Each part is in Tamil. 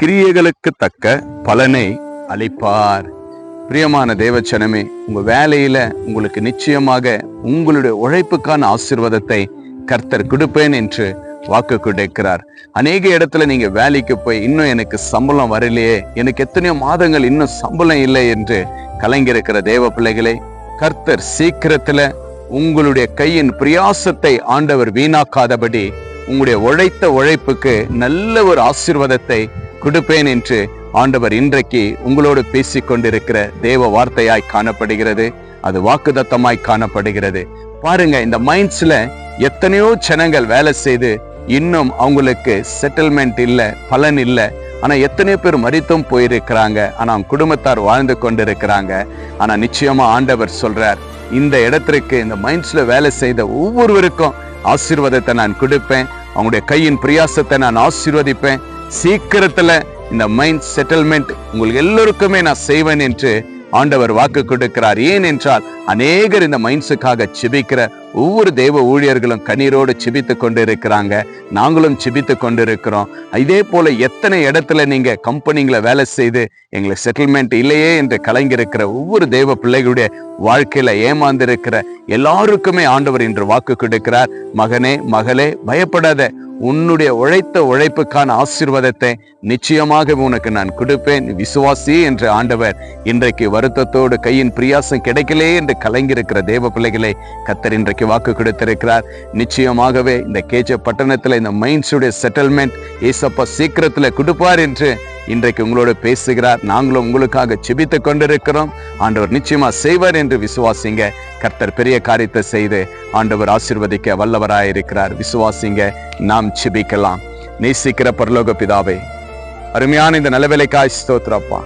கிரியைகளுக்கு தக்க பலனை அளிப்பார். பிரியமான தேவச்சனமே உங்க வேலையில உங்களுக்கு நிச்சயமாக உங்களுடைய உழைப்புக்கான ஆசீர்வாதத்தை கர்த்தர் கொடுப்பேன் என்று வாக்கு கொடுக்கிறார். அநேக இடத்துல நீங்க வேலைக்கு போய் இன்னும் எனக்கு சம்பளம் வரலையே எனக்கு எத்தனையோ மாதங்கள் இன்னும் சம்பளம் இல்லை என்று கலங்கியிருக்கிற தேவ பிள்ளைகளே கர்த்தர் சீக்கிரத்துல உங்களுடைய கையின் பிரயாசத்தை ஆண்டவர் வீணாக்காதபடி உங்களுடைய உழைத்த உழைப்புக்கு நல்ல ஒரு ஆசிர்வாதத்தை கொடுப்பேன் என்று ஆண்டவர் இன்றைக்கு உங்களோடு பேசிக் கொண்டிருக்கிற தேவ வார்த்தையாய் காணப்படுகிறது. அது வாக்குதத்தமாய் காணப்படுகிறது. பாருங்க இந்த மைண்ட்ஸ்ல எத்தனையோ ஜனங்கள் வேலை செய்து இன்னும் அவங்களுக்கு செட்டில்மெண்ட் இல்ல பலன் இல்ல. ஆனா எத்தனையோ பேர் மறித்தும் போயிருக்கிறாங்க. ஆனா அவங்க குடும்பத்தார் வாழ்ந்து கொண்டிருக்கிறாங்க. ஆனா நிச்சயமா ஆண்டவர் சொல்றார் இந்த இடத்திற்கு இந்த மைண்ட்ஸ்ல வேலை செய்த ஒவ்வொருவருக்கும் ஆசீர்வாதத்தை நான் கொடுப்பேன். அவங்களுடைய கையின் பிரியாசத்தை நான் ஆசீர்வதிப்பேன். சீக்கிரத்துல இந்த மைண்ட் செட்டில்மெண்ட் உங்களுக்கு எல்லோருக்குமே நான் செய்வேன் என்று ஆண்டவர் வாக்கு கொடுக்கிறார். ஏன் என்றால் அநேகர் இந்த மைண்ட்ஸுக்காக சிபிக்கிற ஒவ்வொரு தெய்வ ஊழியர்களும் கண்ணீரோடு சிபித்து கொண்டு இருக்கிறாங்க நாங்களும் சிபித்து கொண்டு இருக்கிறோம் இதே போல எத்தனை இடத்துல நீங்க கம்பெனிங்களை வேலை செய்து எங்களுக்கு செட்டில்மெண்ட் இல்லையே என்று கலங்கியிருக்கிற ஒவ்வொரு தெய்வ பிள்ளைகளுடைய வாழ்க்கையில ஏமாந்திருக்கிற எல்லாருக்குமே ஆண்டவர் இன்று வாக்கு கொடுக்கிறார். மகனே மகளே பயப்படாத. உன்னுடைய உழைத்த உழைப்புக்கான ஆசீர்வாதத்தை நிச்சயமாக உனக்கு நான் கொடுப்பேன். விசுவாசி என்று ஆண்டவர் இன்றைக்கு வருத்தத்தோடு கையின் பிரியாசம் கிடைக்கலே என்று கலங்கியிருக்கிற தேவ பிள்ளைகளை கத்தர் இன்றைக்கு வாக்கு கொடுத்திருக்கிறார். நிச்சயமாகவே இந்த கேஜ பட்டணத்தில் இந்த மைன்ஸுடைய செட்டில்மெண்ட் ஏசப்பா சீக்கிரத்தில் கொடுப்பார் என்று இன்றைக்கு உங்களோட பேசுகிறார். நாங்களும் உங்களுக்காக செபித்து கொண்டிருக்கிறோம். ஆண்டவர் நிச்சயமா செய்வார் என்று விசுவாசிங்க. கர்த்தர் பெரிய காரியத்தை செய்து ஆண்டவர் ஆசீர்வதிக்க வல்லவராயிருக்கிறார். விசுவாசிங்க நாம் செபிக்கலாம் நேசிக்கிற பரலோக பிதாவே அருமையான இந்த நலவேலைக்காய் ஸ்தோத்திரப்பா.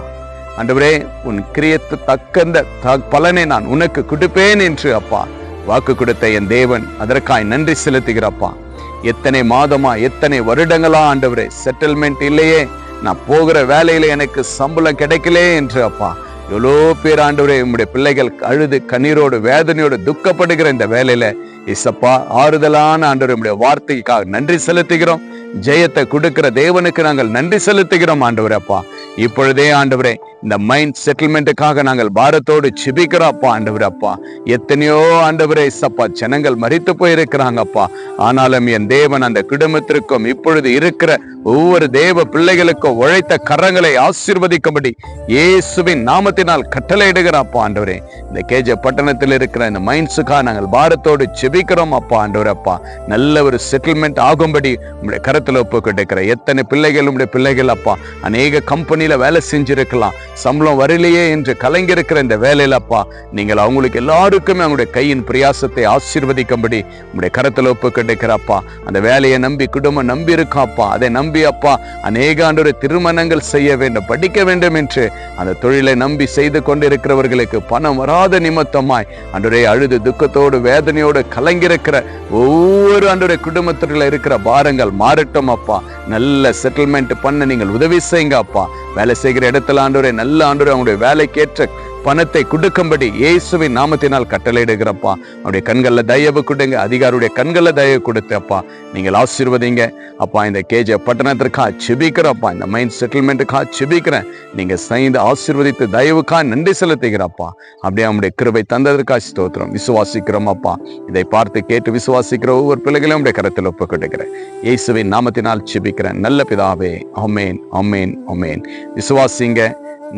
ஆண்டவரே உன் கிரியத்து தக்கந்த த- பலனை நான் உனக்கு கொடுப்பேன் என்று அப்பா. வாக்கு கொடுத்த என் தேவன் அதற்காய் நன்றி செலுத்துகிறப்பா. எத்தனை மாதமா எத்தனை வருடங்களா ஆண்டவரே செட்டில்மெண்ட் இல்லையே. நான் போகிற வேலையில எனக்கு சம்பளம் கிடைக்கலே என்று அப்பா. எவ்வளோ பேர் ஆண்டவரே உம்முடைய பிள்ளைகள் அழுது கண்ணீரோடு வேதனையோடு துக்கப்படுகிற இந்த வேலையில இசப்பா ஆறுதலான ஆண்டவர் உம்முடைய வார்த்தைக்காக நன்றி செலுத்துகிறோம். ஜெயத்தை கொடுக்கிற தேவனுக்கு நாங்கள் நன்றி செலுத்துகிறோம் ஆண்டவரே அப்பா. இப்பொழுதே ஆண்டவரே இந்த மைண்ட் செட்டில்மெண்ட்டுக்காக நாங்கள் பாரத்தோடு சிபிக்கிறோம் அப்பா அப்பா எத்தனையோ ஆண்டவரே சப்பா ஜனங்கள் மறித்து போயிருக்கிறாங்கப்பா. ஆனாலும் என் தேவன் அந்த குடும்பத்திற்கும் இப்பொழுது இருக்கிற ஒவ்வொரு தேவ பிள்ளைகளுக்கும் உழைத்த கரங்களை ஆசீர்வதிக்கும்படி இயேசுவின் நாமத்தினால் கட்டளையிடுகிறாப்பா ஆண்டவரே. இந்த கேஜ பட்டணத்தில் இருக்கிற இந்த மைண்ட்ஸுக்காக நாங்கள் பாரத்தோடு செபிக்கிறோம் அப்பா ஆண்டவரே அப்பா நல்ல ஒரு செட்டில்மெண்ட் ஆகும்படி உங்களுடைய கரத்தில் ஒப்பு எத்தனை பிள்ளைகள் உங்களுடைய பிள்ளைகள் அப்பா. அநேக கம்பெனியில வேலை செஞ்சிருக்கலாம். சம்பளம் வரலையே என்று கலங்கியிருக்கிற இந்த வேலையிலப்பா நீங்கள் அவங்களுக்கு எல்லாருக்குமே அவங்களுடைய கையின் பிரயாசத்தை ஆசீர்வதிக்கும்படி உங்களுடைய கரத்தில் ஒப்பு கிடைக்கிறப்பா அந்த வேலையை நம்பி குடும்பம் நம்பி இருக்காப்பா அதை நம்பி அப்பா அநேக ஆண்டு திருமணங்கள் செய்ய வேண்டும் படிக்க வேண்டும் என்று அந்த தொழிலை நம்பி செய்து கொண்டிருக்கிறவர்களுக்கு பணம் வராத நிமித்தமாய் அன்றைய அழுது துக்கத்தோடு வேதனையோடு கலங்கியிருக்கிற ஒவ்வொரு அன்றைய குடும்பத்தில இருக்கிற பாரங்கள் மாறட்டும் அப்பா. நல்ல செட்டில்மெண்ட் பண்ண நீங்கள் உதவி செய்யுங்க அப்பா. வேலை செய்கிற இடத்துல ஆண்டவரே நல்ல ஆண்டவரே அவங்களுடைய வேலைக்கேற்ற பணத்தை கொடுக்கும்படி இயேசுவின் நாமத்தினால் கட்டளையிடுகிறப்பா. அவருடைய கண்களில் தயவு கொடுங்க. அதிகாரியுடைய கண்களில் தயவு கொடுத்தப்பா நீங்கள் ஆசீர்வதிங்க. அப்பா இந்த கேஜ பட்டணத்திற்கா செபிக்கிறப்பா. இந்த மைண்ட் செட்டில்மெண்ட்டுக்கா செபிக்கிறேன். நீங்க சைந்து ஆசீர்வதித்து தயவுக்கா நன்றி செலுத்துகிறப்பா. அப்படியே அவனுடைய கிருபை தந்ததற்கா ஸ்தோத்திரம். விசுவாசிக்கிறோம் அப்பா இதை பார்த்து கேட்டு விசுவாசிக்கிற ஒவ்வொரு பிள்ளைகளையும் உடைய கருத்தில் ஒப்பு கொடுக்கிறேன் இயேசுவின் நாமத்தினால் செபிக்கிறேன். நல்ல பிதாவே அமேன் அமேன் அமேன் விசுவாசிங்க.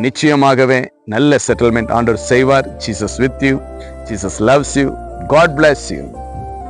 நிச்சயமாகவே நல்ல செட்டில்மெண்ட் ஆண்டவர் செய்வார். Jesus with you Jesus loves you God bless you